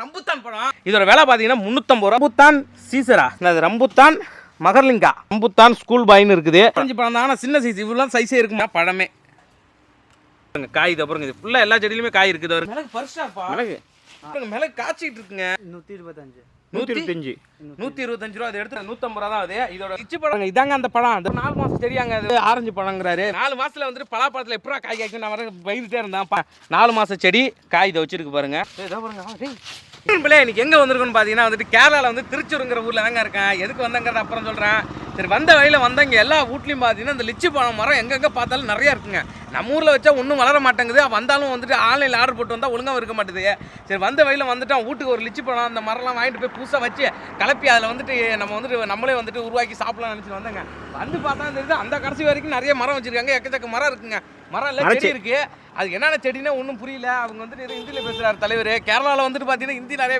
Rambutan பழம் இதோட விலை பார்த்தீங்கன்னா முந்நூற்றம்பது ரூபா. ரம்புத்தான் சீசரா. அது ரம்புத்தான் மகர்லிங்கா? ரம்புத்தான் ஸ்கூல் பாய்னு இருக்குது. அஞ்சு பழம் தான் ஆனால் சின்ன சைஸ் இவ்வளோ சைஸே இருக்குமா? பழமே காய் இதை பாருங்க இது ஃபுல்லாக எல்லா செடியிலுமே காய் இருக்குது. மிளகு பரிசாப்பா மிளகு. மிளகு காய்ச்சிட்டு இருக்குங்க. நூற்றி இருபத்தஞ்சு. நூற்றி இருபத்தஞ்சு. நூத்தி இருபத்தஞ்சு ரூபா அதை எடுத்து நூத்தம்பது ரூபா தான் அது. இதோட இச்சி பழம் இதாங்க அந்த பழம் அது நாலு மாசம் தெரியாங்க அது. ஆரஞ்சு பழங்கிறாரு. நாலு மாசத்துல வந்துட்டு பலாப்பழத்துல எப்படா காய் காய்க்கும் நான் வர பயந்துட்டே இருந்தேன் நாலு மாச செடி காய் இதை வச்சிருக்கு பாருங்க. பாருங்க. பிள்ளை இன்னைக்கு எங்க வந்திருக்குன்னு பாத்தீங்கன்னா வந்துட்டு கேரளால வந்து திருச்சூருங்கிற ஊர்ல தாங்க இருக்கேன். எதுக்கு வந்தங்கிறத அப்புறம் சொல்றேன். சரி வந்த வழியில வந்தவங்க எல்லா வீட்லயும் பாத்தீங்கன்னா இந்த லிச்சி பழம் மரம் எங்கெங்க பார்த்தாலும் நிறைய இருக்குங்க. நம்ம ஊர்ல வச்சா ஒன்றும் வளர மாட்டேங்குது. வந்தாலும் வந்துட்டு ஆன்லைனில் ஆர்டர் போட்டு வந்தா ஒழுங்கா இருக்க மாட்டேது. சரி வந்த வழியில வந்துட்டு வீட்டுக்கு ஒரு லிச்சி பழம் அந்த மரம்லாம் வாங்கிட்டு போய் புதுசா வச்சு கலப்பி அதில் வந்துட்டு நம்ம வந்துட்டு நம்மளே வந்துட்டு உருவாக்கி சாப்பிடலாம் நினச்சி வந்தேங்க. வந்து பார்த்தா தெரியுது அந்த கடைசி வரைக்கும் நிறைய மரம் வச்சிருக்காங்க. எக்கச்சக்க மரம் இருக்குங்க. மரம் எல்லாம் செடி மரச்செடி. அது என்னென்ன செடினா ஒன்றும் புரியல. அவங்க வந்துட்டு ஹிந்தியில் பேசுறாரு தலைவர். கேரளாவில் வந்துட்டு பார்த்தீங்கன்னா ஹிந்தி நிறைய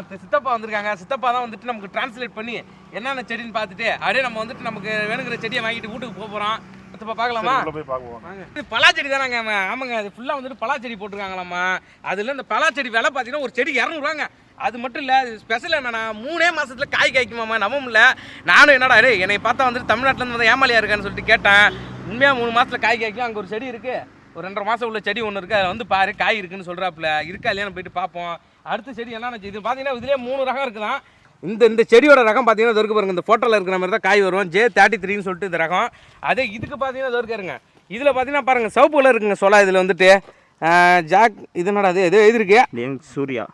இப்ப சித்தப்பா வந்திருக்காங்க. சித்தப்பா தான் வந்துட்டு நமக்கு டிரான்ஸ்லேட் பண்ணி என்னென்ன செடின்னு பார்த்துட்டு அப்படியே நம்ம வந்துட்டு நமக்கு வேணுங்கிற செடியை வாங்கிட்டு வீட்டுக்கு போக போகிறோம் சித்தப்பா பார்க்கலாமா? போய் வாங்க. இது பலாச்செடி தானங்க ஆமா. ஆமாங்க அது ஃபுல்லாக வந்துட்டு பலாச்செடி போட்டிருக்காங்களாம்மா. அதில் இந்த பலாச்செடி விலை பார்த்தீங்கன்னா ஒரு செடி இரநூறுவாங்க. அது மட்டும் இல்லை ஸ்பெஷல் என்னன்னா மூணே மாசத்துல காய் காய்க்குமாமா நம்ப முடியல நானும் என்னடா என்னை பார்த்தா வந்துட்டு தமிழ்நாட்டில் வந்து ஏமாலியா இருக்கான்னு சொல்லிட்டு கேட்டேன். உண்மையாக மூணு மாசத்துல காய் காய்க்கும் அங்கே ஒரு செடி இருக்கு. ஒரு ரெண்டரை மாதம் உள்ள செடி ஒன்று இருக்குது அதில் வந்து பாரு காய் இருக்குன்னு சொல்கிறாப்புல இருக்கா இல்லையான்னு போயிட்டு பார்ப்போம் அடுத்த செடி என்னென்ன இது பார்த்தீங்கன்னா இதுலேயே மூணு ரகம் இருக்குதான். இந்த இந்த செடியோட ரகம் பார்த்தீங்கன்னா இருக்கு பாருங்க இந்த ஃபோட்டோவில் இருக்கிற மாதிரி தான் காய் வரும். ஜே தேர்ட்டி த்ரீன்னு சொல்லிட்டு இந்த ரகம். அதே இதுக்கு பார்த்தீங்கன்னா இருக்காருங்க இதில் பார்த்தீங்கன்னா பாருங்கள் சிவப்பு கலர் இருக்குங்க சொலா இதில் வந்துட்டு. ஜாக் இது என்னடா எது எழுதிருக்கு சூர்யா.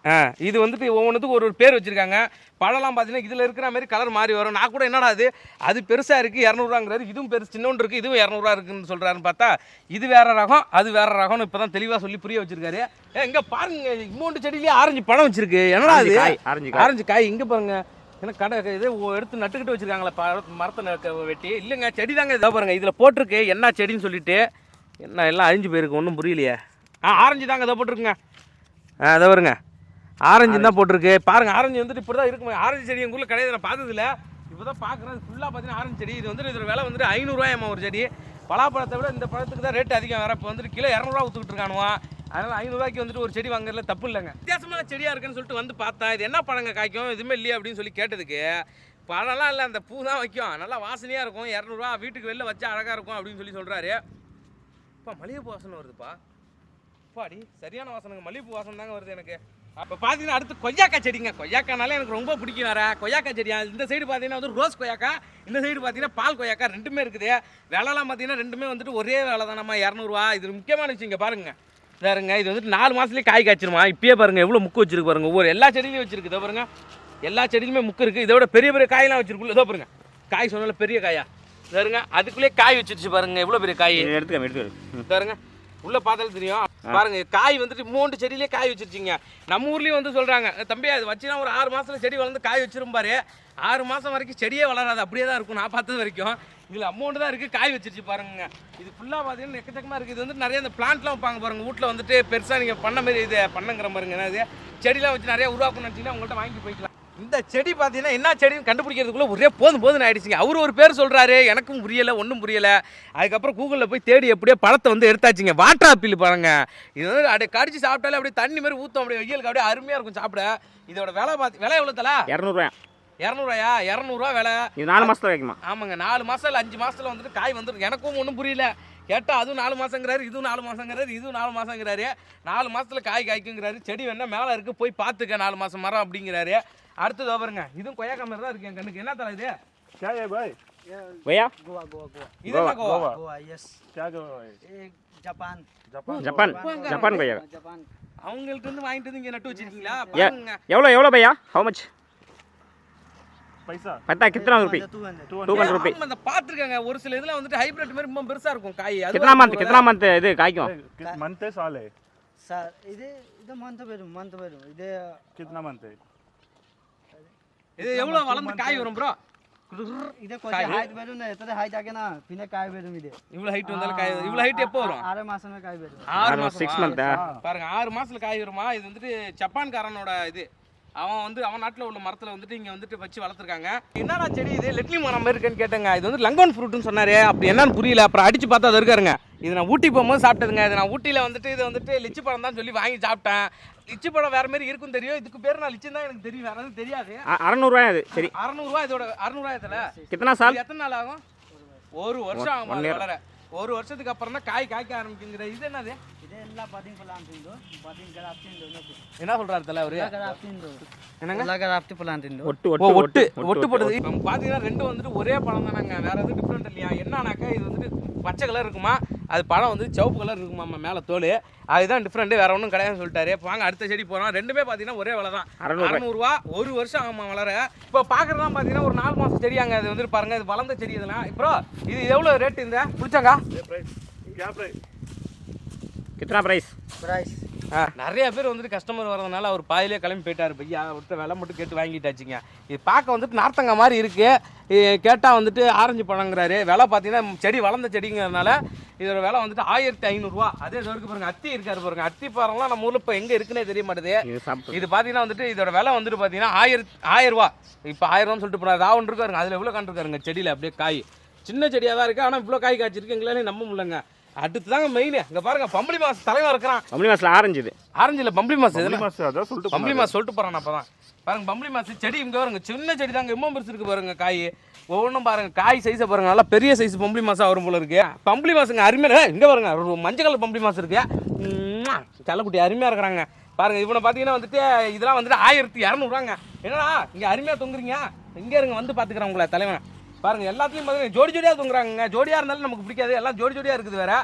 இது வந்துட்டு ஒவ்வொன்றுத்துக்கும் ஒரு ஒரு பேர் வச்சிருக்காங்க. பழம்லாம் பார்த்தீங்கன்னா இதில் இருக்கிற மாதிரி கலர் மாறி வரும். நான் கூட என்னடா அது அது பெருசாக இருக்குது இரநூறுவாங்கிறாரு இதுவும் பெருசு சின்னொன்று இருக்குது இதுவும் இரநூறுவா இருக்குன்னு சொல்கிறாருன்னு பார்த்தா இது வேற ரகம் அது வேற ரகம்னு இப்போ தான் தெளிவாக சொல்லி புரிய வச்சிருக்காரு. ஏ இங்கே பாருங்க இம்மோண்டு செடியிலேயே ஆரஞ்சு பழம் வச்சிருக்கு. என்னடா அது ஆரஞ்சு காய், ஆரஞ்சு காய். ஆரஞ்சு காய் இங்கே பாருங்க. ஏன்னா கடை இது எடுத்து நட்டுக்கிட்டு வச்சிருக்காங்களா மரத்தை வெட்டி. இல்லைங்க செடி தாங்க இதோ பாருங்க இதில் போட்டிருக்கு. என்ன செடின்னு சொல்லிட்டு என்ன எல்லாம் அழிஞ்சு போயிருக்கு ஒன்றும் புரியலையே. ஆ ஆரஞ்சு தாங்க இதை போட்டிருக்குங்க. ஆ அதை வருங்க. ஆரஞ்சு தான் போட்டிருக்கு. பாருங்க ஆரஞ்சு வந்துட்டு இப்படி தான் இருக்குமே ஆரஞ்சு செடி எங்கள் ஊரில் கிடையாது நான் பார்த்ததில்ல. இப்போ தான் பார்க்குறேன் ஃபுல்லாக பார்த்தீங்கன்னா ஆரஞ்சு செடி. இது வந்துட்டு இதோட விலை வந்துட்டு ஐநூறுரூவாயம்மா ஒரு செடி. பலாப்பழத்தை விட இந்த பழத்துக்கு தான் ரேட் அதிகம். வேற இப்போ வந்துட்டு கிலோ இரநூறுவா ஊற்றுக்கிட்டு இருக்கானுவா. அதனால் ஐநூறுரூவாய்க்கு வந்துட்டு ஒரு செடி வாங்குறதுல தப்பு இல்லைங்க. வித்தியாசமான செடியாக இருக்குன்னு சொல்லிட்டு வந்து பார்த்தேன் இது என்ன பழங்க காய்க்கும்? எதுவுமே இல்லையா அப்படின்னு சொல்லி கேட்டதுக்கு பழம்லாம் இல்லை அந்த பூ தான் வைக்கும். நல்லா வாசனையாக இருக்கும். இரநூறுவா வீட்டுக்கு வெளில வச்சா அழகாக இருக்கும் அப்படின்னு சொல்லி சொல்கிறாரு அப்பா மல்லிகைப்பூ வாசனை வருதுப்பா. அப்பாடி சரியான வாசனைங்க. மல்லிகைப்பூ வாசனை தாங்க வருது எனக்கு. அப்போ பார்த்தீங்கன்னா அடுத்து கொய்யாக்கா செடிங்க. கொய்யாக்கானாலே எனக்கு ரொம்ப பிடிக்கும் வேற. கொய்யாக்கா செடியா இந்த சைடு பார்த்தீங்கன்னா வந்து ரோஸ் கொய்யாக்கா இந்த சைடு பார்த்தீங்கன்னா பால் கொய்யாக்கா ரெண்டுமே இருக்குது. விலைலாம் பார்த்தீங்கன்னா ரெண்டுமே வந்துட்டு ஒரே விலை தானம்மா இரநூறுவா. இது முக்கியமான விஷயம் இங்கே பாருங்க. பாருங்க இது வந்துட்டு நாலு மாதத்துலேயே காய் காய்ச்சிருமா? இப்பயே பாருங்க எவ்வளோ முக்கு வச்சிருக்கு பாருங்க. ஒவ்வொரு எல்லா செடியிலையும் வச்சிருக்கு. பாருங்க எல்லா செடியிலுமே முக்கு இருக்குது இதோட பெரிய பெரிய காயெல்லாம் வச்சிருக்குள்ள இதோ பாருங்க. காய் சொன்னால பெரிய காயா. பாருங்க அதுக்குள்ளேயே காய் வச்சிருச்சு பாருங்க. எவ்வளோ பெரிய காய்? எடுத்துக்க எடுத்துக்க பாருங்க. உள்ள பார்த்தாலும் தெரியும். பாருங்க காய் வந்துட்டு மூன்று செடியிலே காய் வச்சிருச்சிங்க நம்ம ஊர்லயும் வந்து சொல்றாங்க தம்பி அது வச்சுனா ஒரு ஆறு மாசத்துல செடி வளர்ந்து காய் வச்சிரும் பாரு. ஆறு மாசம் வரைக்கும் செடியே வளராது அப்படியே தான் இருக்கும் நான் பார்த்தது வரைக்கும். இதுல அமௌண்ட் தான் இருக்கு காய் வச்சிருச்சு பாருங்க. இது ஃபுல்லா பாத்தீங்கன்னா எக்கச்சக்கமா இருக்கு. இது வந்து நிறைய இந்த பிளான்ட்லாம் வைப்பாங்க பாருங்க வீட்ல வந்துட்டு பெருசா நீங்க பண்ண மாதிரி இது பண்ணுங்கிற பாருங்க என்னது செடிலாம் வச்சு நிறைய உருவாக்கணும்னு நினைச்சீங்கன்னா உங்கள்கிட்ட வாங்கி போய்க்கலாம். இந்த செடி பார்த்தீங்கன்னா என்ன செடின்னு கண்டுபிடிக்கிறதுக்குள்ள ஒரே போதும் போதும் ஆயிடுச்சுங்க. அவர் ஒரு பேர் சொல்றாரு எனக்கும் புரியல ஒன்றும் புரியல. அதுக்கப்புறம் கூகுளில் போய் தேடி எப்படியோ பழத்தை வந்து எடுத்தாச்சுங்க. வாட்டர் ஆப்பிள் பாருங்க. இது வந்து அப்படியே கடிச்சு சாப்பிட்டாலே அப்படியே தண்ணி மாதிரி ஊற்றும் அப்படியே வெயிலுக்கு அப்படியே அருமையாக இருக்கும் சாப்பிட. இதோட விலை பார்த்து விலை எவ்வளோ தலா? இரநூறுவா இரநூறுவாயா? இரநூறுவா விலை. இது நாலு மாசத்துல வைக்குமா ஆமாங்க நாலு மாதம் இல்லை அஞ்சு மாசத்துல வந்துட்டு காய் வந்துருக்கு எனக்கும் ஒன்றும் புரியல. கேட்டால் அதுவும் நாலு மாதங்கிறாரு இதுவும் நாலு மாதங்கிறாரு இதுவும் நாலு மாதங்கிறாரு நாலு மாசத்துல காய் காய்க்குங்கிறாரு. செடி வேணா மேலே இருக்குது போய் பார்த்துக்க நாலு மாதம் மரம் அப்படிங்கிறாரு. அடுத்தது பாருங்க இதுவும் கொய்யாக்கா மாதிரி தான் இருக்கு என் கண்ணுக்கு என்ன தலை இது क्या है भाई भैया गोवा गोवा गोवा இது என்ன கோவா गोवा गोवा यस क्या कर रहा है एक जापान जापान ஜப்பான் ஜப்பான் கொய்யா जापान அவங்கள்ட்ட இருந்து வாங்கிட்டு வந்து இங்க நட்டு வச்சிருக்கீங்களா ஏ பாருங்க எவ்வளோ எவ்வளோ பையா ஹவு மச் पैसा பத்தா கித்தனா rupee two hundred two two hundred rupee ஆமா, அந்த பாத்துருக்காங்க ஒரு சில இதுல வந்துட்டு ஹைபிரிட் மாதிரி ரொம்ப பெருசா இருக்கும் காய் அது கித்தனா மந்த் கித்தனா மந்த் இது காய்க்கும் मंथ है साल है सर इधे इधर मंथ बेरू मंथ बेरू इधे कितना मंथ है இது எவ்வளவு வளர்ந்து காய் வரும் ப்ரோ இதே கொஞ்சம் ஹைட் வரும் எத்தனை ஹைட் ஆகே நான் பின்ன காய் வரும் இது. இவ்வளவு ஹைட் வந்தாலும் காய் இவ்வளவு ஹைட் எப்போ வரும்? ஆறு மாசமே காய் வரும் ஆறு மாசம்? சிக்ஸ் மந்த் பாருங்க ஆறு மாசத்துல காய் வருமா? இது வந்துட்டு ஜப்பான்காரனோட இது. அவன் வந்து அவன் நாட்டில் உள்ள மரத்தில் வந்துட்டு இங்கே வந்துட்டு வச்சு வளர்த்துருக்காங்க. என்னடா செடி இது? லெட்லி மரம் மாதிரி இருக்குன்னு கேட்டேங்க. இது வந்து லங்கோன் ஃப்ரூட்னு சொன்னாரு. அப்படி என்னன்னு புரியல. அப்புறம் அடிச்சு பார்த்தா அது இருக்காருங்க. இது நான் ஊட்டி போகும்போது சாப்பிட்டதுங்க. இது நான் ஊட்டியில் வந்துட்டு இது வந்துட்டு லிச்சி பழம் தான் சொல்லி வாங்கி சாப்பிட்டேன். லிச்சி பழம் வேற மாதிரி இருக்கும் தெரியும். இதுக்கு பேர் நான் லிச்சி தான் எனக்கு தெரியும். வேற எதுவும் தெரியாது. அ- அறநூறுவா அது சரி. அறநூறுவா இதோட அறநூறுவாயத்தில் கித்தனா சால்? எத்தனை நாள் ஆகும்? ஒரு வருஷம் ஆகும். வளர. ஒரு வருஷத்துக்கு அப்புறம் தான் காய் காய்க்க ஆரம்பிக்குங்கிற இது என்னது? என்ன சொல்றாரு தலைவர்? ஒட்டு ஒட்டு ஒட்டு போடுது. இப்போ பார்த்தீங்கன்னா ரெண்டும் வந்துட்டு ஒரே பழம் தானாங்க. வேற எதுவும் டிஃப்ரெண்ட் இல்லையா? என்னன்னாக்கா இது வந்துட்டு பச்சை கலர் இருக்குமா? அது பழம் வந்து சிவப்பு கலர் இருக்குமாம்மா மேலே தோல்? அதுதான் டிஃப்ரெண்ட்டு வேற ஒன்றும் கிடையாதுன்னு சொல்லிட்டாரு. வாங்க அடுத்த செடி போகிறோம் ரெண்டுமே பார்த்தீங்கன்னா ஒரே விலை தான். அறநூறுவா. ஒரு வருஷம் ஆகுமா வளர? இப்போ பார்க்குறதுலாம் பார்த்தீங்கன்னா ஒரு நாலு மாதம் செடியாங்க. அது வந்துட்டு பாருங்க இது வளர்ந்த செடி இதெல்லாம். இப்போ இது எவ்வளோ ரேட் இந்த? பிடிச்சாங்க கித்தனா ப்ரைஸ் ப்ரைஸ் நிறைய பேர் வந்துட்டு கஸ்டமர் வரதுனால அவர் பாதிலே கிளம்பி போயிட்டார் பையா ஒருத்தர் விலை மட்டும் கேட்டு வாங்கிட்டாச்சுங்க. இது பார்க்க வந்துட்டு நார்த்தங்க மாதிரி இருக்குது கேட்டால் வந்துட்டு ஆரஞ்சு பழங்கிறாரு. விலை பார்த்தீங்கன்னா செடி வளர்ந்த செடிங்கிறதுனால இதோட விலை வந்துட்டு ஆயிரத்தி ஐநூறுரூவா அதே இதற்கு பாருங்கள் அத்தி இருக்காரு பாருங்க. அத்தி பாருங்கலாம் நம்ம ஊரில் இப்போ எங்கே இருக்குன்னே தெரிய மாட்டேது. இது பார்த்தீங்கன்னா வந்துட்டு இதோட விலை வந்துட்டு பார்த்தீங்கன்னா ஆயிரம் ஆயிரரூவா. இப்போ ஆயிரரூவான்னு சொல்லிட்டு போனார். ராவன் இருக்காருங்க. அதில் எவ்வளோ கண்டுருக்காருங்க செடியில் அப்படியே காய். சின்ன செடியாக தான் இருக்குது ஆனால் இவ்வளோ காய் காய்ச்சிருக்கு. எங்களாலே நம்ப முடியலங்க. அடுத்து தாங்க மெயின் இங்கே பாருங்க பம்பளி மாசம் தலைவன் இருக்கிறான். கம்பளி மாசில் ஆரஞ்சு இது. ஆரஞ்சில் பம்பளி மாசம் பம்பளி மாசம் அதான் சொல்லிட்டு பம்பளி. மாசம் சொல்லிட்டு போறான் அப்பதான். பாருங்க பம்பளி மாசம் செடி இங்க பாருங்க சின்ன செடி தாங்க எம்மோ பெருசு இருக்கு பாருங்க காய். ஒவ்வொன்றும் பாருங்க காய் சைஸை பாருங்க. நல்லா பெரிய சைஸ் பம்பளி மாசம் வரும் போல இருக்கு. பம்பளி மாசங்க அருமையா இங்க பாருங்க ஒரு மஞ்சள் கலர் பம்பளி மாசம் இருக்கு. உம்மா, செல்லக்குட்டி அருமையா இருக்கிறாங்க. பாருங்க இவனை பார்த்தீங்கன்னா வந்துட்டு இதெல்லாம் வந்துட்டு ஆயிரத்தி இரநூறுவாங்க என்னடா இங்க அருமையா தொங்குறீங்க? இங்க இருங்க வந்து பாத்துக்கிறேன் உங்களை தலைவன். பாருங்க எல்லாத்துலேயும் பார்த்தீங்கன்னா ஜோடி ஜோடியாக தூங்குறாங்க ஜோடியாக இருந்தாலும் நமக்கு பிடிக்காது. எல்லாம் ஜோடி ஜோடியாக இருக்குது வேற.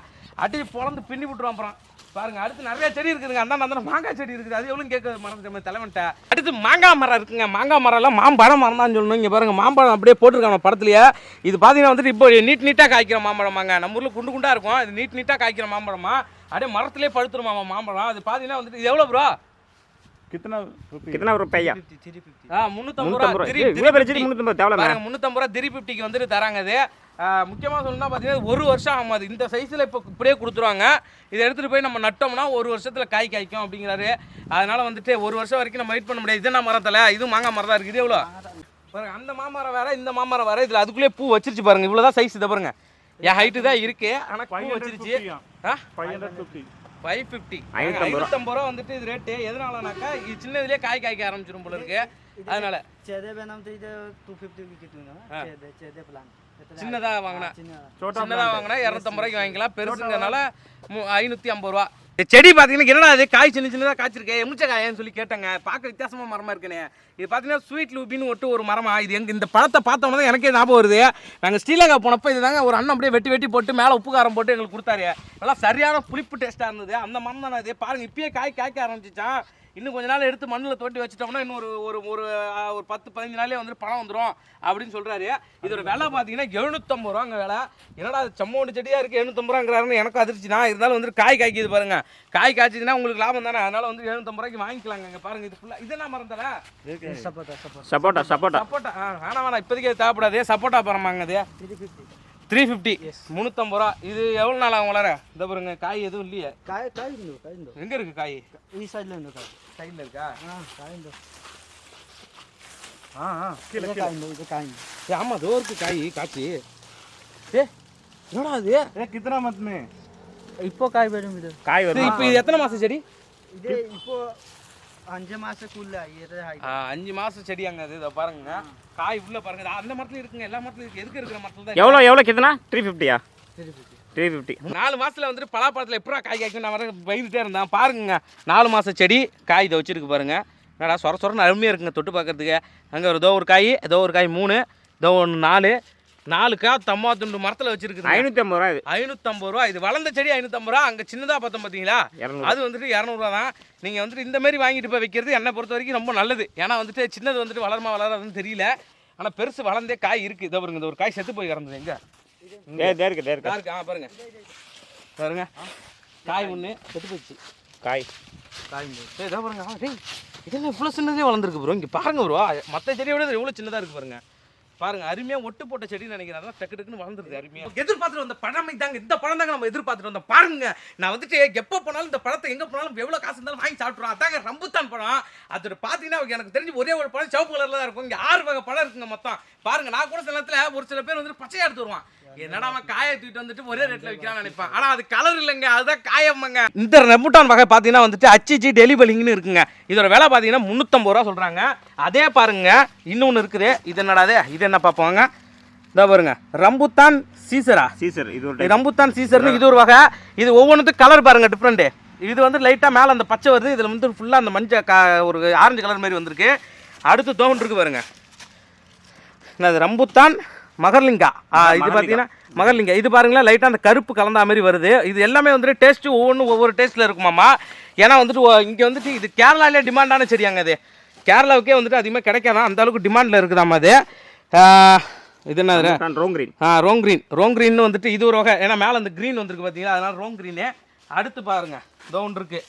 அடி பிறந்து பின்னி விட்டுருவோம் அப்புறம். பாருங்க அடுத்து நிறைய செடி இருக்குதுங்க. அந்த அந்த மாங்காய் செடி இருக்குது. அது எவ்வளோ கேட்க மரம் தலைவன்ட்ட. அடுத்து மாங்காய் மரம் இருக்குங்க. மாங்காய் மரம்லாம் மாம்பழம் மரம் தான் சொல்லணும். இங்கே பாருங்க மாம்பழம் அப்படியே போட்டிருக்காங்க படத்துலையே. இது பார்த்தீங்கன்னா வந்துட்டு இப்போ நீட் நீட்டாக காய்க்கிற மாம்பழமாங்க. நம்ம ஊரில் குண்டு குண்டாக இருக்கும். இது நீட் நீட்டாக காய்க்கிற மாம்பழமா. அப்படியே மரத்துலேயே படுத்துருமாமா மாம்பழம். அது பார்த்தீங்கன்னா வந்துட்டு இது எவ்வளோ ப்ரோ கித்தனை கித்தனை ரூபாயா முந்நூற்றம்பது ரூபா முந்நூற்றம்பது ரூபா திரி ஃபிஃப்டிக்கு வந்துட்டு தராங்க அது முக்கியமாக சொல்லணும்னா பார்த்தீங்கன்னா ஒரு வருஷம் ஆகாது. இந்த சைஸில் இப்போ இப்படியே கொடுத்துருவாங்க. இதை எடுத்துகிட்டு போய் நம்ம நட்டோம்னா ஒரு வருஷத்தில் காய் காய்க்கும் அப்படிங்கிறாரு. அதனால் வந்துட்டு ஒரு வருஷம் வரைக்கும் நம்ம வெயிட் பண்ண முடியாது. இது நான் மரத்தில். இது மாங்காய் மரம் தான் இருக்குது எவ்வளோ? பாருங்க அந்த மாமரம் வேறு இந்த மாமரம் வேறு. இதில் அதுக்குள்ளே பூ வச்சிருச்சு பாருங்கள் இவ்வளோ தான் சைஸ் இதை பாருங்கள் என் ஹைட்டு தான் இருக்குது ஆனால் பூ வச்சிருச்சு. ஆ? Five hundred fifty five fifty. ஐநூற்றம்பது ரூபா. வந்துட்டு இது ரேட்டு எதனாலனாக்கா இது சின்ன இதுலேயே காய் காய்க்க ஆரம்பிச்சிடும் போல இருக்கு. அதனால. சின்னதாக வாங்கினா. சின்னதாக வாங்கினா இரநூத்தம்பது ரூபாய்க்கு வாங்கிக்கலாம். பெருசுங்கிறனால ஐநூற்றி ஐம்பது ரூபா. செடி பார்த்தீங்கன்னா என்னடா அது காய் சின்ன சின்னதாக காய்ச்சிருக்கு. எமிச்ச காயான்னு சொல்லி கேட்டேங்க. பார்க்க வித்தியாசமாக மரமாக இருக்குனே. இது பார்த்தீங்கன்னா ஸ்வீட் லூபின்னு ஒட்டு ஒரு மரமா. இது எங்கள் இந்த பழத்தை பார்த்தோம்னா தான் எனக்கே ஞாபகம் வருது. நாங்கள் ஸ்ரீலங்கா போனப்போ இது தாங்க ஒரு அண்ணன் அப்படியே வெட்டி வெட்டி போட்டு மேலே உப்பு காரம் போட்டு எங்களுக்கு கொடுத்தாரு. நல்லா சரியான புளிப்பு டேஸ்ட்டாக இருந்தது. அந்த மரம் தானே இது? பாருங்கள் இப்பயே காய் காய்க்க ஆரம்பிச்சிச்சான். இன்னும் கொஞ்ச நாள் எடுத்து மண்ணில் தோண்டி வச்சுட்டோம்னா இன்னும் ஒரு ஒரு ஒரு பத்து பதினஞ்சு நாளே வந்துட்டு பணம் வந்துடும் அப்படின்னு சொல்கிறாரு இதோட விலை பார்த்தீங்கன்னா எழுநூற்றம்பது ரூபாங்க விலை. என்னடா அது செம்மோண்டு செடியாக இருக்குது எழுநூத்தம்பது ரூபாங்கிறாருன்னு எனக்கும் அதிர்ச்சி. இருந்தாலும் வந்து காய் காய்க்குது பாருங்க. காய் காய்ச்சிதுன்னா உங்களுக்கு லாபம் தானே. அதனால் வந்து எழுநூற்றம்பது ரூபாய்க்கு வாங்கிக்கலாங்க இங்கே பாருங்கள் இது ஃபுல்லாக இதெல்லாம் மறந்துடா சப்போட்டா சப்போட்டா. சப்போட்டா ஆ வேணாம் வேணாம். இப்போதைக்கு தேவைப்படாதே. சப்போட்டா பரமாங்க அது? த்ரீ ஃபிஃப்டி முந்நூற்றம்பது ரூபா. இது எவ்வளோ நாள் ஆகும் வளர? இந்த பாருங்க காய் எதுவும் இல்லையே. காய் காய் இருந்து காய் இருந்து எங்கே இருக்குது காய்? இந்த சைடில் இருந்து காய். சைடில் இருக்கா? ஆ காய் இருந்து ஆ ஆ கீழே காய் இது காய் ஏ ஆமாம் தோருக்கு காய் காய்ச்சி ஏ என்னடா அது ஏ கித்தனா மத்மே இப்போ காய் வரும் இது. காய் வரும்? இப்போ இது எத்தனை மாதம் செடி? இது இப்போ அஞ்சு மாசக்குள்ள அஞ்சு மாசம் செடி அங்க இதை பாருங்க. காய் உள்ள பாருங்க. அந்த மரத்துல இருக்குங்க. எல்லா மரத்துல இருக்கு. எதுக்கு இருக்கிற மரத்துல தான் எவ்வளோ எவ்வளோ கிதுனா த்ரீ ஃபிஃப்டியா த்ரீ ஃபிஃப்டி நாலு மாசத்துல வந்துட்டு பலாப்பழத்தில் எப்படா காய் காய்க்கும் நான் வர பயந்துட்டே இருந்தேன். பாருங்க. நாலு மாசம் செடி காய் இதை வச்சிருக்கு பாருங்க. என்னடா சொர சொரன்னு அருமையாக இருக்குங்க தொட்டு பார்க்கறதுக்கு. அங்கே ஏதோ ஒரு காய் ஏதோ ஒரு காய் மூணு ஏதோ ஒன்று நாலு. நாலு கா தம்மா துண்டு மரத்தில் வச்சிருக்குது ஐநூற்றி ஐம்பது ரூபா இது. ஐநூற்றம்பது ரூபா. இது வளர்ந்த செடி ஐநூற்றம்பது ரூபா. அங்கே சின்னதாக பார்த்தோம் பார்த்தீங்களா அது வந்துட்டு இரநூறுவா தான். நீங்கள் வந்துட்டு இந்த மாதிரி வாங்கிட்டு போய் வைக்கிறது என்னை பொறுத்த வரைக்கும் ரொம்ப நல்லது. ஏன்னா வந்துட்டு சின்னது வந்துட்டு வளருமா வளராதுன்னு தெரியல. ஆனால் பெருசு வளர்ந்தே காய் இருக்குது இதை பாருங்க இந்த ஒரு காய் செத்து போய் கிடந்தது. எங்க? இருக்கு இருக்கு. ஆ பாருங்க. பாருங்க. காய் ஒன்று செத்து போச்சு காய். காய் இதை பாருங்க. இதெல்லாம் இவ்வளோ சின்னதே வளர்ந்துருக்கு ப்ரோ இங்கே பாருங்க ப்ரோ மற்ற செடியை விட இது எவ்வளோ சின்னதாக இருக்குது பாருங்க. பாருங்க அருமையா ஒட்டு போட்ட செடின்னு நினைக்கிறேன். டக்கு டக்குன்னு வளர்ந்துருது அருமையா. எதிர்பார்த்துட்டு வந்த பழமை தாங்க இந்த பழம் தாங்க நம்ம எதிர்பார்த்துட்டு வந்தோம். பாருங்க நான் வந்துட்டு எப்போ போனாலும் இந்த பழத்தை எங்க போனாலும் எவ்வளவு காசு இருந்தாலும் வாங்கி சாப்பிட்றோம். அதாங்க ரம்புத்தான் பழம். அது பாத்தீங்கன்னா எனக்கு தெரிஞ்சு ஒரே ஒரு பழம் சிவப்பு கலர்ல தான் இருக்கும். இங்க ஆறு வகை பழம் இருக்குங்க மொத்தம். பாருங்க நான் கூட சில நேரத்துல ஒரு சில பேர் வந்துட்டு பச்சையா எடுத்து வருவான். என்னடா அவன் காய தூக்கிட்டு வந்துட்டு ஒரே ரேட்ல விற்கிறான்னு நினைப்பான். ஆனா அது கலர் இல்லைங்க. அதுதான் காயம்ங்க. இந்த ரெம்புட்டான் வகை பாத்தீங்கன்னா வந்துட்டு அச்சிச்சி டெலிவரிங்னு இருக்குங்க. இதோட விலை பாத்தீங்கன்னா முந்நூற்றம்பது ரூபா சொல்றாங்க. அதே பாருங்க இன்னொன்னு இருக்குது. இது என்னடாது இது? என்ன பார்ப்போங்க? இதோ பாருங்க. ரம்புத்தான் சீசரா சீசர் இது ஒரு. ரம்புத்தான் சீசர்னு இது ஒரு வகை. இது ஒவ்வொன்றுத்துக்கும் கலர் பாருங்க டிஃப்ரெண்ட்டு இது வந்து லைட்டாக மேலே அந்த பச்சை வருது. இதில் வந்து ஃபுல்லாக அந்த மஞ்சள் கா ஒரு ஆரஞ்சு கலர் மாதிரி வந்திருக்கு. அடுத்து தோன் இருக்கு பாருங்க. என்னது? ரம்புத்தான் மகர்லிங்கா. இது பார்த்தீங்கன்னா மகர்லிங்கா. இது பாருங்களேன் லைட்டாக அந்த கருப்பு கலந்தா மாதிரி வருது. இது எல்லாமே வந்துட்டு டேஸ்ட்டு ஒவ்வொன்றும் ஒவ்வொரு டேஸ்ட்டில் இருக்குமாமா ஏன்னா வந்துட்டு இங்கே வந்துட்டு இது கேரளாலே டிமாண்டான செடியாங்க அது கேரளாவுக்கே வந்துட்டு அதிகமாக கிடைக்காதான் அந்த அளவுக்கு டிமாண்டில் இருக்குதாம்மா அது இது? என்னது தான் ரோங் கிரீன் ஆ ரோங் கிரீன் ரோங் கிரீன் வந்துட்டு இது ஒரு வகை. ஏன்னா மேலே அந்த க்ரீன் வந்திருக்கு பார்த்தீங்களா அதனால ரோங் க்ரீனு அடுத்து பாருங்க. தோன் இருக்கு.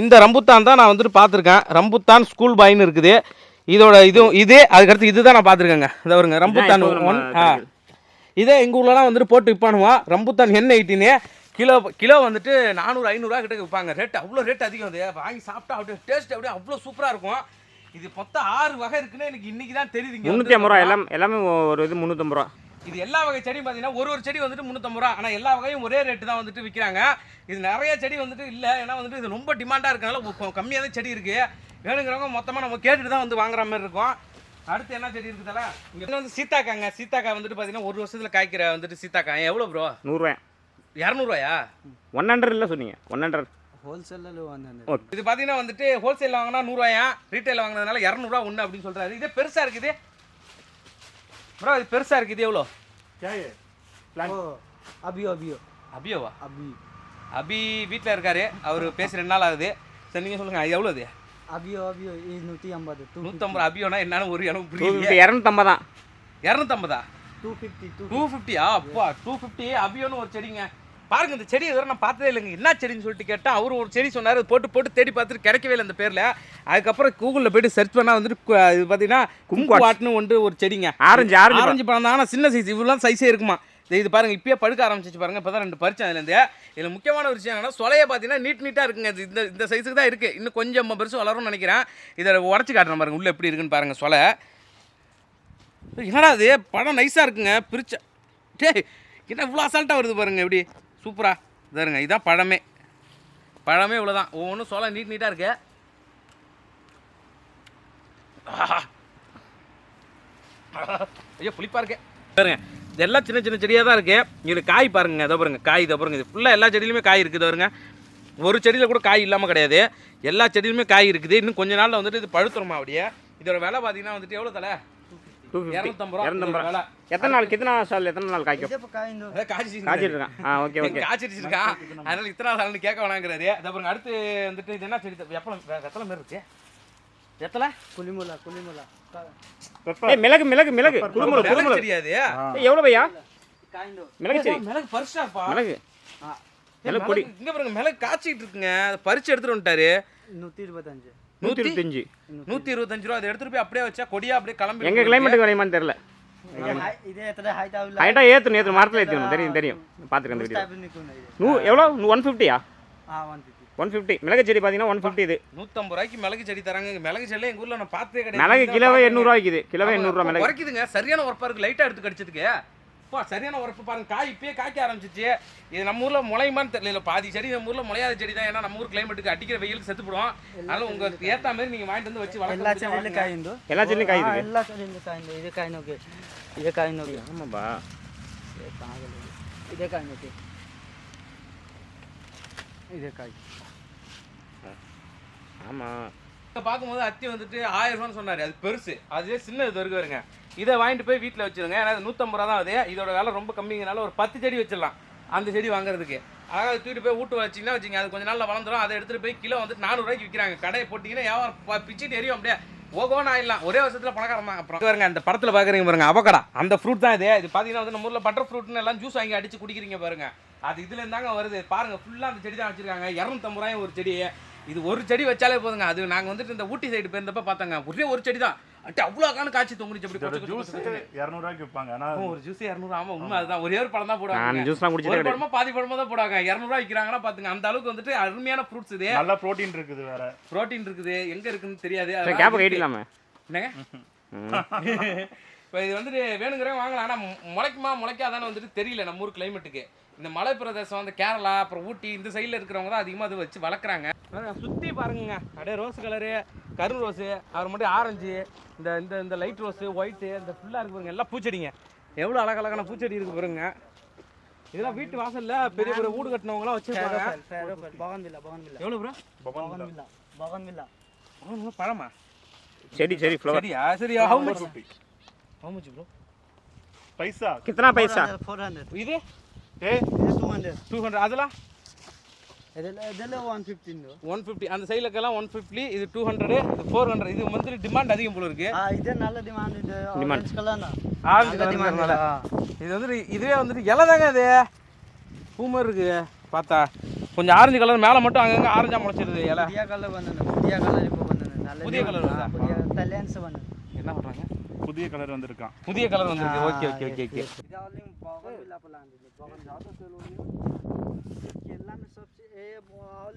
இந்த ரம்புத்தான் தான் நான் வந்துட்டு பார்த்துருக்கேன் ரம்புத்தான் ஸ்கூல் பாய்னு இருக்குது. இதோட இதுவும் இது அதுக்கடுத்து இதுதான் நான் பார்த்துருக்கேங்க. இதை வருங்க ரம்புத்தான் ஒன் ஆ. இதே எங்கள் ஊர்லலாம் வந்துட்டு போட்டு விற்பானுவோம் ரம்புத்தான் எண்ணெய் எயிட்டின்னு கிலோ கிலோ வந்துட்டு நானூறு ஐநூறுரூவா கிட்ட விற்பாங்க. ரேட் அவ்வளோ ரேட் அதிகம் அது வாங்கி சாப்பிட்டா அப்படியே டேஸ்ட் அப்படியே அவ்வளோ சூப்பராக இருக்கும். இது மொத்தம் ஆறு வகை இருக்குன்னு எனக்கு இன்னைக்கு தான் தெரியுது இங்க முந்நூற்றி ஐம்பது ரூபா எல்லாம் எல்லாமே ஒரு இது முந்நூற்றம்பது ரூபா. இது எல்லா வகை செடியும் பார்த்தீங்கன்னா ஒரு ஒரு செடி வந்துட்டு முந்நூற்றம்பது ரூபா. ஆனால் எல்லா வகையும் ஒரே ரேட்டு தான் வந்துட்டு விற்கிறாங்க இது நிறைய செடி வந்துட்டு இல்லை. ஏன்னா வந்துட்டு இது ரொம்ப டிமாண்டாக இருக்கனால கம்மியாக தான் செடி இருக்குது வேணுங்கிறவங்க மொத்தமாக நம்ம கேட்டுட்டு தான் வந்து வாங்குற மாதிரி இருக்கும். அடுத்து என்ன செடி இருக்குதால இங்கே வந்து சீத்தாக்காங்க. சீத்தாக்காய் வந்துட்டு பார்த்தீங்கன்னா ஒரு வருஷத்தில் காய்க்கிற வந்துட்டு சீத்தாக்காய். எவ்வளோ ப்ரோ நூறுரூவா. இரநூறுவாயா? ஒன் ஹண்ட்ரட் இல்லை சொன்னீங்க. ஒன் ஹண்ட்ரட் ஹோல்சேலில் இது பார்த்தீங்கன்னா வந்துட்டு ஹோல்சேலில் வாங்கினா நூறுரூவாயா ரீட்டைலில் வாங்கினதுனால இரநூறுவா ஒன்று அப்படின்னு சொல்கிறாரு இதே பெருசாக இருக்குது. ப்ரோ இது பெருசா இருக்கு இது எவ்வளோ? क्या அபியோ அபியோ. அபியோவா? அபி. அபி வீட்டில் இருக்காரு. அவர் பேசி ரெண்டு நாள் ஆகுது. சரி நீங்கள் சொல்லுங்க. அது எவ்வளோ அது அபியோ அபியோ நூற்றி ஐம்பது. டூ நூற்றம்பது அபியோனா என்னன்னு ஒரு இடம் புரியல இரநூத்தம்பது? தான் இரநூத்தம்பதா டூ ஃபிஃப்டி டூ டூ ஃபிஃப்டியா அப்பா டூ ஃபிஃப்டி அபியோன்னு ஒரு செடிங்க. பாருங்க இந்த செடி இதுவரை நான் பார்த்ததே இல்லைங்க. என்ன செடின்னு சொல்லிட்டு கேட்டால் அவர் ஒரு செடி சொன்னார் போட்டு போட்டு தேடி பார்த்துட்டு கிடைக்கவே இல்லை அந்த பேரில். அதுக்கப்புறம் கூகுளில் போயிட்டு சர்ச் பண்ணால் வந்துட்டு இது பார்த்தீங்கன்னா கும்குவாட்னு ஒன்று ஒரு செடிங்க. ஆரஞ்சு ஆரஞ்சு ஆரஞ்சு பழம் தான் ஆனால் சின்ன சைஸ் இவ்வளோ சைஸே இருக்குமா? இது இது பாருங்க இப்பயே படுக்க ஆரம்பிச்சிச்சு பாருங்க இப்போ தான் ரெண்டு பறிச்சேன் அதுலேருந்து இதில் முக்கியமான ஒரு விஷயம் என்னன்னா சொலையை பார்த்தீங்கன்னா நீட் நீட்டாக இருக்குங்க. இது இந்த இந்த சைஸுக்கு தான் இருக்குது இன்னும் கொஞ்சம் பெருசு வளரும்னு நினைக்கிறேன். இதை உடச்சி காட்டுறேன் பாருங்க உள்ளே எப்படி இருக்குன்னு பாருங்க சொலை. என்னடா அது படம் நைஸாக இருக்குங்க பிரிச்ச டேய் என்ன இவ்வளோ அசால்ட்டாக வருது பாருங்க எப்படி? சூப்பராக இதாருங்க இதுதான் பழமே. பழமே இவ்வளோதான் ஒவ்வொன்றும் சோளம் நீட் நீட்டாக இருக்கு. ஐயோ புளிப்பாக இருக்கே. பாருங்க இதெல்லாம் சின்ன சின்ன செடியாக தான் இருக்குது இதில் காய் பாருங்க இதை பாருங்க காய் இதை பாருங்க. இது ஃபுல்லாக எல்லா செடியிலுமே காய் இருக்குது பாருங்க. ஒரு செடியில் கூட காய் இல்லாமல் கிடையாது. எல்லா செடியிலுமே காய் இருக்குது. இன்னும் கொஞ்ச நாளில் வந்துட்டு இது பழுத்துருமா அப்படியே. இதோட விலை பார்த்தீங்கன்னா வந்துட்டு எவ்வளோ தலை? டூ ஃபிஃப்டி எத்தனை நாளுக்கு எத்தனை சால் எத்தனை நாள் காய்க்கும்? காய்ச்சிட்டு ஆ ஓகே ஓகே. காய்ச்சிட்டு இருக்கான் அதனால இத்தனை நாள் கேட்க வேணாங்கிறாரு. அப்புறம் அடுத்து வந்துட்டு இது என்ன செடி? வெப்பலம் வெத்தலை மாரி இருக்கு. வெத்தலை? குளிமுலா குளிமுலா. ஏய் மிளகு மிளகு மிளகு. குளிமுலா குளிமுலா. தெரியாது எவ்வளவு பையா? மிளகு செடி. மிளகு பறிச்சாப்பா மிளகு. மிளகு பொடி. இங்க பாருங்க மிளகு காய்ச்சிட்டு இருக்குங்க. பறிச்சு எடுத்துட்டு வந்துட்டாரு. நூற்றி இருபத்தஞ்சு. நூற்றி இருபத்தஞ்சு. நூற்றி இருபத்தஞ்சு ரூபா. அதை எடுத்துகிட்டு போய் அப்படியே வச்சா கொடியாக அப்படியே கிளம்பி எங்கள் கிளைமேட்டுக்கு விளையுமான்னு தெரில ஹைட்டா ஏற்றணும் ஏற்றணும் மரத்தில் ஏற்றணும் தெரியும் தெரியும். பார்த்துருக்கேன் நூ எவ்வளோ? ஒன் ஃபிஃப்டியா ஒன் ஃபிஃப்டி மிளகு பார்த்தீங்கன்னா ஒன் ஃபிஃப்டி இது. நூற்றம்பது ரூபாய்க்கு மிளகு செடி தராங்க மிளகு செடியில் எங்கள் ஊரில் நான் பார்த்தே கிடையாது. மிளகு கிலோவே எண்ணூறுரூவாய்க்குது கிலோவே எண்ணூறுரூவா மிளகு. குறைக்குதுங்க. சரியான ஒர்ப்பாக இருக்குது லைட்டாக எடுத்து கடிச்சதுக்கு. அப்பா சரியான உரப்பு பாருங்க. காய் இப்பயே காய்க்க ஆரம்பிச்சிச்சு. இது நம்ம ஊரில் முளையுமான்னு தெரியல. பாதி செடி நம்ம ஊரில் முளையாத செடி தான். ஏன்னா நம்ம ஊர் கிளைமேட்டுக்கு அடிக்கிற வெயிலுக்கு செத்துப்படும் அதனால உங்களுக்கு ஏற்ற மாதிரி நீங்கள் வாங்கிட்டு வந்து வச்சு எல்லா செடியிலும் காய் உண்டு எல்லா செடியிலும் காய் எல்லா செடியிலும் காய் உண்டு இதே காய் நோக்கி. இதே காய் நோக்கி. ஆமாப்பா. இதே காய் நோக்கி. இதே காய் ஆமாம் பார்க்கும்போது அத்தி வந்துட்டு ஆயிரம் ரூபான்னு சொன்னார். அது பெருசு. அதுவே சின்ன இது வரைக்கும் வருங்க இதை வாங்கிட்டு போய் வீட்டில் வச்சுருங்க. ஏன்னா நூற்றம்பது ரூபா தான் அது. இதோட வேலை ரொம்ப கம்மிங்கனால ஒரு பத்து செடி வச்சிடலாம் அந்த செடி வாங்குறதுக்கு. அழகாக தூக்கிட்டு போய் வீட்டு வச்சிங்கன்னா வச்சுங்க அது கொஞ்சம் நாளில் வளர்ந்துடும் அதை எடுத்துகிட்டு போய் கிலோ வந்து நானூறுரூவாய்க்கு விற்கிறாங்க கடையை போட்டிங்கன்னா வியாபாரம் பிச்சுட்டு எரியும் அப்படியே. ஓகோன்னு ஆயிடலாம். ஒரே வருஷத்தில் பணக்காரன் தான் அப்புறம். பாருங்க அந்த படத்தில் பார்க்குறீங்க பாருங்க அவக்கடா அந்த ஃப்ரூட் தான் இது. இது பார்த்தீங்கன்னா வந்து நம்ம ஊரில் பட்டர் ஃப்ரூட்னு எல்லாம் ஜூஸ் வாங்கி அடிச்சு குடிக்கிறீங்க பாருங்க. அது இதுல இருந்தாங்க வருது. பாருங்க ஃபுல்லாக அந்த செடி தான் வச்சிருக்காங்க. இரநூத்தம்பது ரூபாயும் ஒரு செடி. இது ஒரு செடி வச்சாலே போதுங்க. அது நாங்க வந்துட்டு இந்த ஊட்டி சைடு போயிருந்தப்ப பார்த்தாங்க. ஒரே ஒரு செடி தான் அட்டு அவ்வளோ காணு காய்ச்சி தொங்குனுச்சு. அப்படி ஜூஸ். இரநூறுவாய்க்கு விற்பாங்க ஆனா ஆமா, ஒரு ஜூஸ் இரநூறு ஆமா உண்மை அதுதான். ஒரே ஒரு பழம் தான் போடுவாங்க. ஜூஸ்லாம் குடிச்சதே ஒரு பழமா பாதி பழமா தான் போடுவாங்க. இரநூறுவா விற்கிறாங்கன்னா பாத்துங்க. அந்த அளவுக்கு வந்துட்டு அருமையான ஃப்ரூட்ஸ் இது. நல்ல புரோட்டீன் இருக்குது வேற. புரோட்டீன் இருக்குது. எங்க இருக்குன்னு தெரியாது. இருக்கு. கேட்டிக்கலாமே என்னங்க. இப்போ இது வந்துட்டு வேணுங்கிறவங்க வாங்கலாம். ஆனால் முளைக்குமா முளைக்காதான்னு வந்துட்டு தெரியல நம்ம ஊர் கிளைமேட்டுக்கு இந்த மலைப்பிரதேசம் அந்த கேரளா அப்புறம் ஊட்டி இந்த சைடில் இருக்கிறவங்க தான் அதிகமாக அது வச்சு வளர்க்குறாங்க. சுற்றி பாருங்க அப்படியே ரோஸ் கலரு கரு ரோஸு அப்புறம் மட்டும் ஆரஞ்சு இந்த இந்த இந்த லைட் ரோஸு ஒயிட்டு இந்த ஃபுல்லாக இருக்கு பாருங்க. எல்லாம் பூச்செடிங்க. எவ்வளோ அழகழகான பூச்செடி இருக்கு பாருங்க. இதெல்லாம் வீட்டு வாசல்ல பெரிய பெரிய வீடு கட்டினவங்களாம் வச்சிருக்காங்க பகன்வில்லா பகன்வில்லா எவ்வளோ ப்ரோ பகன்வில்லா பகன்வில்லா பழமா? சரி சரி சரியா சரியா how much how much bro பைசா. கித்தனா பைசா? 400 இது? ஏ? டூ ஹண்ட்ரட் டூ ஹண்ட்ரட் அதெல்லாம் ஒன் ஃபிஃப்டி அந்த சைடுலக்கெல்லாம் ஒன் ஃபிஃப்டி இது டூ ஹண்ட்ரடு ஃபோர் ஹண்ட்ரட் இது மந்த்லி டிமாண்ட் அதிகம் போல இருக்கு. இது நல்ல டிமாண்ட் இது டிமாண்ட் இது வந்துட்டு இதுவே வந்துட்டு இலை தாங்க இது. பூ பார்த்தா கொஞ்சம் ஆரஞ்சு கலர் மேலே மட்டும் அங்கங்கே ஆரஞ்சா முளைச்சிருது இலை. புதிய கலர் வந்தது. புதிய கலர் இப்போ வந்தது. புதிய கலர் புதிய கல்யாணம் என்ன பண்ணுறாங்க புதிய கலர் வந்திருக்கான். புதிய கலர் வந்திருக்கு. ஓகே ஓகே ஓகே ஓகே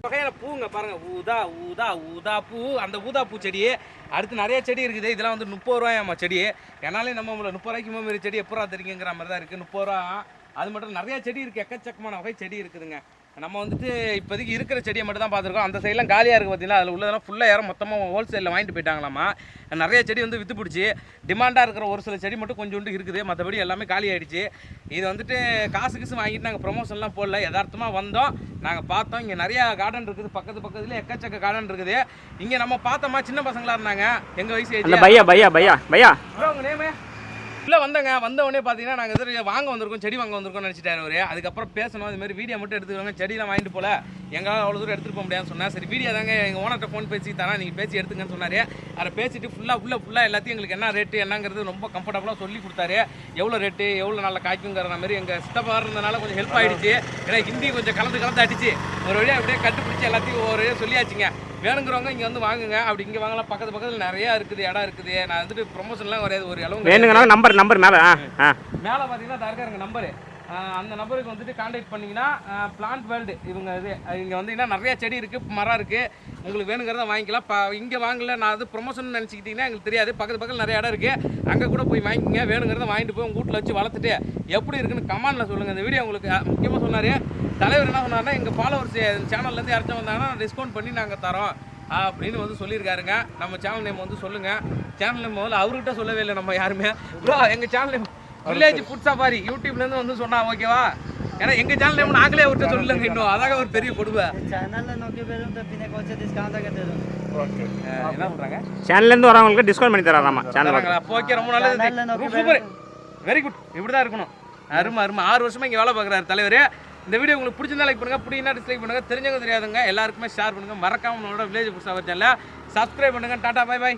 வகையில் பூங்க பாருங்க ஊதா ஊதா ஊதா பூ அந்த ஊதா பூ செடி அடுத்து நிறைய செடி இருக்குது இதெல்லாம் வந்து முப்பது ரூபாயாம்மா செடி என்னாலே நம்ம முப்பது ரூபாய்க்கு மாதிரி செடி எப்போ ரூபா தெரியுங்கிற மாதிரி தான் இருக்குது முப்பது ரூபா அது மட்டும் நிறைய செடி இருக்குது எக்கச்சக்கமான வகை செடி இருக்குதுங்க நம்ம வந்துட்டு இப்போதைக்கு இருக்கிற செடியை மட்டும் தான் பார்த்துருக்கோம். அந்த சைட்லாம் காலியாக இருக்குது பார்த்தீங்களா? அதில் உள்ளதெல்லாம் ஃபுல்லாக யாரும் மொத்தமாக ஹோல்சேலில் வாங்கிட்டு போயிட்டாங்களாமா? நிறைய செடி வந்து வித்து பிடிச்சி. டிமாண்டாக இருக்கிற ஒரு சில செடி மட்டும் கொஞ்சோண்டு இருக்குது. மற்றபடி எல்லாமே காலி ஆயிடுச்சு. இது வந்துட்டு காசு கிசு வாங்கிட்டு நாங்கள் ப்ரொமோஷன்லாம் போடல. யதார்த்தமாக வந்தோம். நாங்கள் பார்த்தோம். இங்கே நிறையா கார்டன் இருக்குது. பக்கத்து பக்கத்துல எக்கச்சக்க கார்டன் இருக்குது. இங்கே நம்ம பார்த்தோமா? சின்ன பசங்களா இருந்தாங்க. எங்கள் வயசு. பையா பையா பையா பையா. bro, உங்க நேமு இல்லை வந்தங்க. வந்த உடனே பார்த்தீங்கன்னா நாங்கள் எதிர வாங்க வந்திருக்கோம் செடி வாங்க வந்திருக்கோம் நினச்சிட்டாரு அவரு. அதுக்கப்புறம் பேசணும் இது மாதிரி வீடியோ மட்டும் எடுத்துக்கோங்க. செடியெல்லாம் வாங்கிட்டு போல. எங்களால் அவ்வளோ தூரம் எடுத்துகிட்டு போக முடியாதுன்னு சொன்னேன் சரி வீடியோ தாங்க. எங்கள் ஓனர்கிட்ட ஃபோன் பேசி தரேன். நீங்கள் பேசி எடுத்துங்கன்னு சொன்னார். அதை பேசிட்டு ஃபுல்லாக உள்ளே ஃபுல்லாக எல்லாத்தையும் எங்களுக்கு என்ன ரேட்டு என்னங்கிறது ரொம்ப கம்ஃபர்டபுளாக சொல்லி கொடுத்தாரு. எவ்வளோ ரேட்டு எவ்வளோ நல்லா காய்க்குங்கிற மாதிரி எங்கள் சித்தப்பா இருந்தனால கொஞ்சம் ஹெல்ப் ஆகிடுச்சு ஏன்னா ஹிந்தி கொஞ்சம் கலந்து கலந்து அடிச்சு. ஒரு வழியாக அப்படியே கண்டுபிடிச்சி எல்லாத்தையும் ஒரு வழியாக சொல்லியாச்சுங்க. வேணுங்கிறவங்க இங்கே வந்து வாங்குங்க. அப்படி இங்கே வாங்கலாம். பக்கத்து பக்கத்தில் நிறையா இருக்குது இடம் இருக்குது. நான் வந்துட்டு ப்ரொமோஷன்லாம் வரையாது ஒரு இடம் வேணுங்கன்னா நம்பர் நம்பர் மேலே ஆ மேலே பார்த்தீங்கன்னா தரக்கா இருங்க நம்பரு அந்த நம்பருக்கு வந்துட்டு காண்டாக்ட் பண்ணிங்கன்னா பிளான்ட் வேர்ல்டு இவங்க இது இங்கே வந்தீங்கன்னா நிறைய செடி இருக்குது மரம் இருக்குது உங்களுக்கு வேணுங்கிறத வாங்கிக்கலாம். இப்போ இங்கே வாங்கல நான் அது ப்ரொமோஷன் நினச்சிக்கிட்டிங்கன்னா எங்களுக்கு தெரியாது. பக்கத்து பக்கத்தில் நிறைய இடம் இருக்குது அங்கே கூட போய் வாங்கிக்கங்க வேணுங்கிறத வாங்கிட்டு போய் உங்கள் வீட்டில் வச்சு வளர்த்துட்டு எப்படி இருக்குன்னு கமெண்டில் சொல்லுங்கள் இந்த வீடியோ உங்களுக்கு முக்கியமாக சொன்னார். தலைவர் என்ன சொன்னார்னா எங்கள் ஃபாலோவர்ஸ் சேனல்லேருந்து யாராச்சும் வந்தாங்கன்னா டிஸ்கவுண்ட் பண்ணி நாங்கள் தரோம். அப்படின்னு வந்து சொல்லியிருக்காருங்க. நம்ம சேனல் நேம் வந்து சொல்லுங்கள் சேனல் நேம் முதல்ல அவர்கிட்ட சொல்லவே இல்லை நம்ம யாருமே. ப்ரோ எங்கள் channel name village food safari யூடியூப்லேருந்து வந்து சொன்னா ஓகேவா? ஏன்னா எங்க சேனல் நேம் நாங்களே அவர்கிட்ட சொல்லலங்க இன்னும். அதாக ஒரு பெரிய கொடுமை. சேனல்ல நோக்கி பேரும் பின்ன தான் கேட்டது. என்ன பண்றாங்க? சேனல்ல வரவங்களுக்கு டிஸ்கவுண்ட் பண்ணி தராதாமா? சேனல் ஓகே ரொம்ப நல்லது. வெரி குட் இப்படி தான் இருக்கணும். அருமை அருமை. ஆறு வருஷமா இங்கே வேலை பார்க்குறாரு தலைவர். இந்த வீடியோ உங்களுக்கு பிடிச்சிருந்தா லைக் பண்ணுங்க பிடினா டிஸ்லைக் பண்ணுங்க தெரிஞ்சவங்க தெரியாதுங்க எல்லாருக்குமே ஷேர் பண்ணுங்க. மறக்காம நம்மளோட வில்லேஜ் புதுசாக சேனலை சப்ஸ்கிரைப் பண்ணுங்க. டாடா பாய் பாய்